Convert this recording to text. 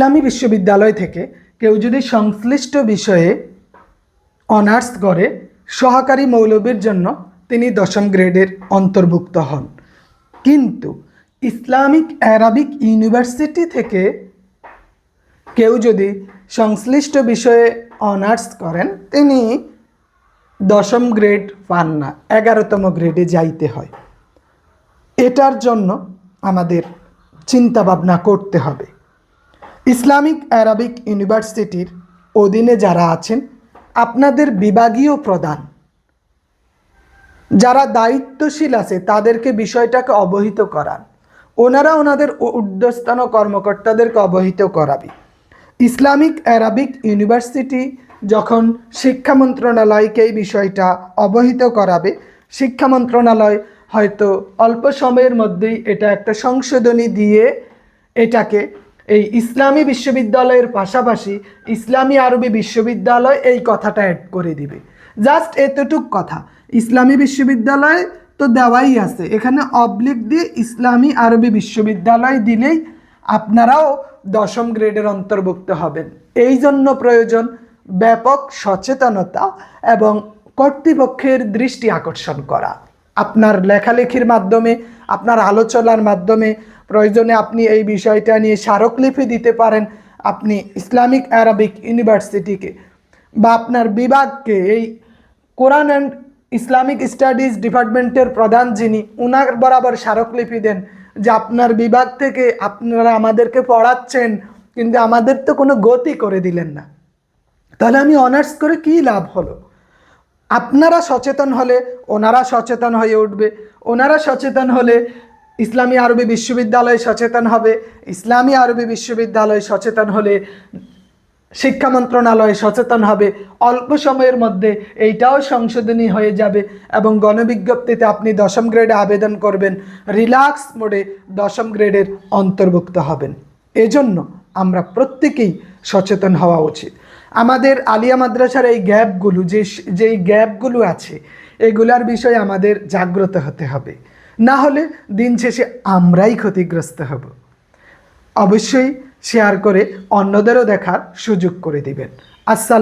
ইসলামী বিশ্ববিদ্যালয় থেকে কেউ যদি সংশ্লিষ্ট বিষয়ে অনার্স করে, সহকারী মৌলবীর জন্য তিনি দশম গ্রেডের অন্তর্ভুক্ত হন। কিন্তু ইসলামিক অ্যারাবিক ইউনিভার্সিটি থেকে কেউ যদি সংশ্লিষ্ট বিষয়ে অনার্স করেন, তিনি দশম গ্রেড পান না, এগারোতম গ্রেডে যাইতে হয়। এটার জন্য আমাদের চিন্তাভাবনা করতে হবে। ইসলামিক অ্যারাবিক ইউনিভার্সিটির অধীনে যারা আছেন, আপনাদের বিভাগীয় প্রধান। যারা দায়িত্বশীল আছে, তাদেরকে বিষয়টাকে অবহিত করান। ওনারা ওনাদের ঊর্ধ্বস্থান কর্মকর্তাদেরকে অবহিত করাবে। ইসলামিক অ্যারাবিক ইউনিভার্সিটি যখন শিক্ষা মন্ত্রণালয়কে এই বিষয়টা অবহিত করাবে, শিক্ষা মন্ত্রণালয় হয়তো অল্প সময়ের মধ্যেই এটা একটা সংশোধনী দিয়ে এটাকে এই ইসলামী বিশ্ববিদ্যালয়ের পাশাপাশি ইসলামী আরবি বিশ্ববিদ্যালয় এই কথাটা অ্যাড করে দিবে। জাস্ট এতটুক কথা। ইসলামী বিশ্ববিদ্যালয় তো দেওয়াই আছে। এখানে অবলিক দিয়ে ইসলামী আরবি বিশ্ববিদ্যালয় দিলেই আপনারাও দশম গ্রেডের অন্তর্ভুক্ত হবেন। এই জন্য প্রয়োজন ব্যাপক সচেতনতা এবং কর্তৃপক্ষের দৃষ্টি আকর্ষণ করা। আপনার লেখালেখির মাধ্যমে, আপনার আলোচনার মাধ্যমে প্রয়োজনে আপনি এই বিষয়টা নিয়ে স্মারকলিপি দিতে পারেন আপনি ইসলামিক অ্যারাবিক ইউনিভার্সিটিকে বা আপনার বিভাগকে। এই কোরআন অ্যান্ড ইসলামিক স্টাডিজ ডিপার্টমেন্টের প্রধান যিনি, উনার বরাবর স্মারকলিপি দেন যে আপনার বিভাগ থেকে আপনারা আমাদেরকে পড়াচ্ছেন, কিন্তু আমাদের তো কোনো গতি করে দিলেন না। তাহলে আমি অনার্স করে কী লাভ হলো? আপনারা সচেতন হলে, ওনারা সচেতন হয়ে উঠবে, ওনারা সচেতন হলে ইসলামী আরবি বিশ্ববিদ্যালয় সচেতন হবে। ইসলামী আরবি বিশ্ববিদ্যালয় সচেতন হলে শিক্ষা মন্ত্রণালয় সচেতন হবে। অল্প সময়ের মধ্যে এইটাও সংশোধনী হয়ে যাবে এবং গণবিজ্ঞপ্তিতে আপনি দশম গ্রেডে আবেদন করবেন। রিল্যাক্স মোডে দশম গ্রেডের অন্তর্ভুক্ত হবেন। এজন্য আমরা প্রত্যেকেই সচেতন হওয়া উচিত। আমাদের আলিয়া মাদ্রাসার এই গ্যাপগুলো, যে, যেই গ্যাপগুলো আছে, এগুলার বিষয়ে আমাদের জাগ্রত হতে হবে। না হলে দিন শেষে আমরাই ক্ষতিগ্রস্ত হব। অবশ্যই শেয়ার করে অন্যদেরও দেখার সুযোগ করে দিবেন। আসসালাম